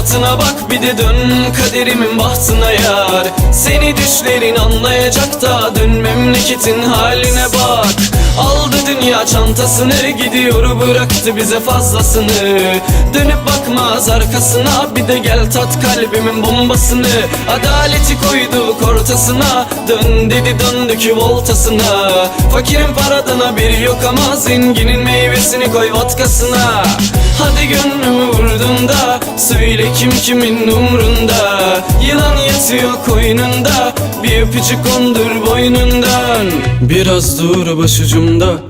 rahatına bak bir de dön kaderimin bahtına yar. Seni düşlerin anlayacak da dön memleketin haline bak. Aldı dünya çantasını gidiyor bıraktı bize fazlasını. Dönüp bakmaz arkasına bir de gel tat kalbimin bombasını. Adaleti koyduk ortasına dön dedi döndük voltasına. Fakirin paradan haberi yok ama zenginin meyvesini koy vodkasına. Hadi gönlümü vurdun da söyle kim kimin umrunda. Yılan yatıyor koynunda bir öpücük kondur boynundan. Biraz dur başucumda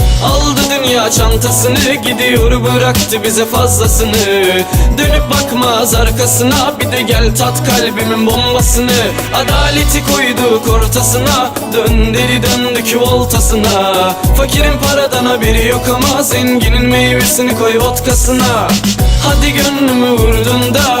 Aldı dünya çantasını Gidiyor bıraktı bize fazlasını. Dönüp bakmaz arkasına Bir de gel tat kalbimin bombasını. Adaleti koyduk ortasına Dön deli döndük voltasına Fakirin paradan haberi yok ama Zenginin meyvesini koy vodkasına. Hadi gönlümü vurdun da